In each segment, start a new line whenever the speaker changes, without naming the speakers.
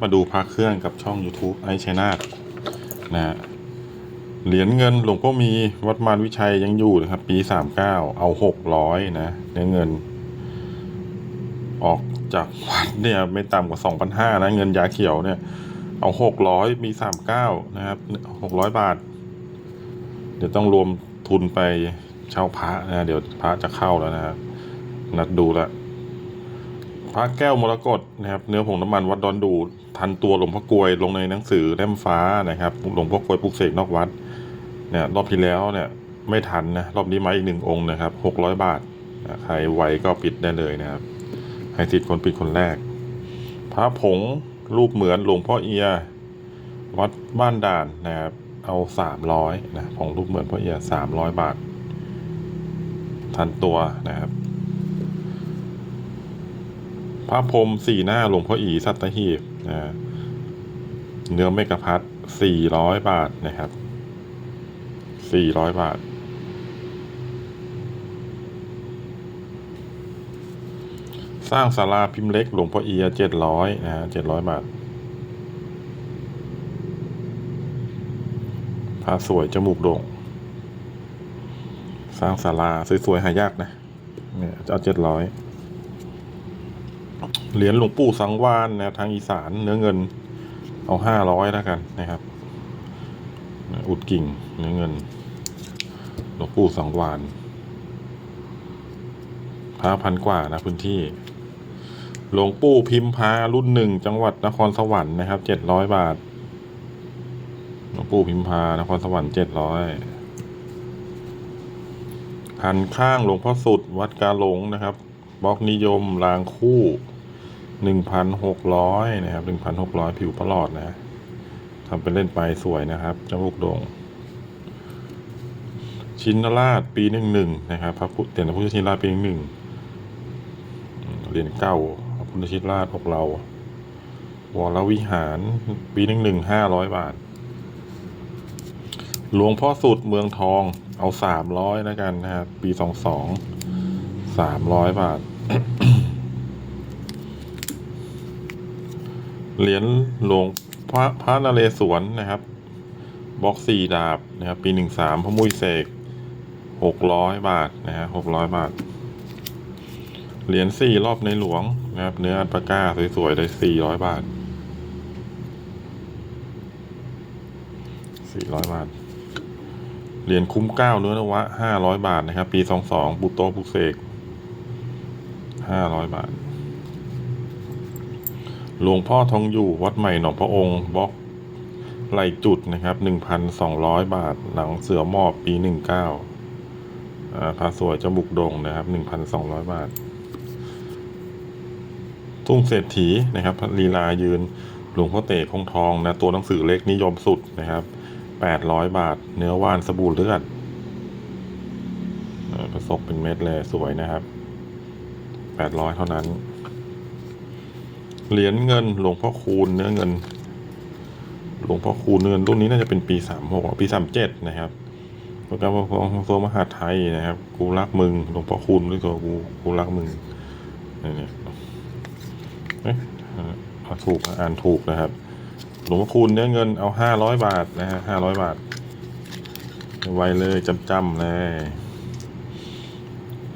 มาดูพระเครื่องกับช่อง YouTube ไอชัยนาทนะฮะเหรียญเงินหลวงพ่อมีวัดมารวิชัยยังอยู่นะครับ ปีสามเก้าเอาหกร้อยนะเนื้อเงิน ออกจากวัดเนี่ยไม่ต่ำกว่าสองพันห้านะเงินยาเขียวเนี่ย เอาหกร้อยมีสามเก้านะครับหกร้อยบาท เดี๋ยวต้องรวมทุนไปเช่าพระนะเดี๋ยวพระจะเข้าแล้วนะครับนัดดูละพระแก้วมรกตนะครับ เนื้อผงน้ำมันวัดดอนดู ทันตัวหลวงพ่อกลวยลงในหนังสือเล่มฟ้านะครับหลวงพ่อกลวยปลุกเสกนอกวัดเนี่ยรอบที่แล้วเนี่ยไม่ทันนะรอบนี้มาอีกหนึ่งองค์นะครับหกร้อยบาทใครไวก็ปิดได้เลยนะครับ ให้ติดคนปิดคนแรก พระผงรูปเหมือนหลวงพ่อเอีย วัดบ้านด่านนะครับ เอาสามร้อยนะผงรูปเหมือนพ่อเอียสามร้อยบาท ทันตัวนะครับ พระพรมสี่หน้าหลวงพ่ออีสัตหีบ นะเนื้อเมกะพัดสี่ร้อยบาทนะครับสี่ร้อยบาท สร้างศาลาพิมพ์เล็กหลวงพ่อเอียเจ็ดร้อยนะฮะเจ็ดร้อยบาทพระสวยจมูกโด่ง สร้างศาลาสวยๆหายากนะเนี่ยจะเอาเจ็ดร้อย เหรียญหลวงปู่สังวานนะทางอีสานเนื้อเงิน เอาห้าร้อยแล้วกันนะครับ อุดกิ่งเนื้อเงิน หลวงปู่สังวานพระพันกว่านะพื้นที่ หลวงปู่พิมพารุ่นหนึ่งจังหวัดนครสวรรค์นะครับเจ็ดร้อยบาท หลวงปู่พิมพานครสวรรค์เจ็ดร้อยหันข้างหลวงพ่อสุดวัดกาหลงนะครับบล็อกนิยมรางคู่ หนึ่งพันหกร้อยนะครับหนึ่งพันหกร้อยผิวประหลอดนะทำเป็นเล่นไปสวยนะครับจมูกโด่งชินราชปีหนึ่งหนึ่งนะครับพระพุทธเตียนพระพุทธชินราชปีหนึ่งหนึ่งเหรียญเก้าพระพุทธชินราชพวกเรา วรวิหารปีหนึ่งหนึ่งห้าร้อยบาท หลวงพ่อสุดเมืองทองเอาสามร้อยแล้วกันนะครับ ปีสองสองสามร้อยบาท เหรียญหลวงพระพระนเรศวรนะครับ บล็อกสี่ดาบนะครับ ปีหนึ่งสามพระมุยเสกหกร้อยบาทนะฮะหกร้อยบาท เหรียญสี่รอบในหลวงนะครับ เนื้ออัลปาก้าสวยๆเลยสี่ร้อยบาทสี่ร้อยบาท เหรียญคุ้มเก้าเนื้อนวะห้าร้อยบาทนะครับ ปีสองสองบุตโตบุกเสกห้าร้อยบาท หลวงพ่อทองอยู่วัดใหม่หนองพระองค์บล็อกไหลจุดนะครับหนึ่งพันสองร้อยบาทหลังเสือหมอบปีหนึ่งเก้าพระสวยจมูกโด่งนะครับหนึ่งพันสองร้อยบาททุ่งเศรษฐีนะครับลีลายืนหลวงพ่อเต๋คงทองนะตัวหนังสือเล็กนิยมสุดนะครับแปดร้อยบาท เนื้อว่านสบู่เลือดเอ่อผสมเป็นเม็ดเลยสวยนะครับแปดร้อยเท่านั้น เหรียญเงินหลวงพ่อคูณเนื้อเงิน หลวงพ่อคูณเนื้อเงินรุ่นนี้น่าจะเป็นปีสามหกปีสามเจ็ดนะครับโปรแกรมของตัวมหาไทยนะครับกูรักมึงหลวงพ่อคูณด้วยตัวกูกูรักมึงนี่เนี่ยเอ๊ะถูกอ่านถูกนะครับ หลวงพ่อคูณเนื้อเงินเอาห้าร้อยบาทนะฮะห้าร้อยบาทไวเลยจำจำเลย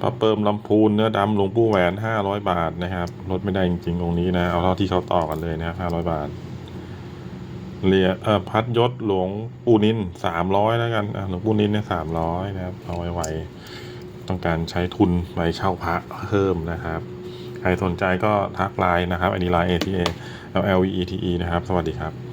พระเปิมลำพูนเนื้อดำหลวงปู่แหวนห้าร้อยบาทนะครับลดไม่ได้จริงๆองนี้นะ เอาเท่าที่เขาต่อกันเลยนะครับห้าร้อยบาทเหรียญเอ่อพัดยศหลวงปู่นินสามร้อยแล้วกันหลวงปู่นินเนี่ยสามร้อยนะครับ เอาไว้ๆต้องการใช้ทุนไปเช่าพระเพิ่มนะครับ ใครสนใจก็ทักไลน์นะครับอันนี้ไลน์ ATA L L E T E นะครับ สวัสดีครับ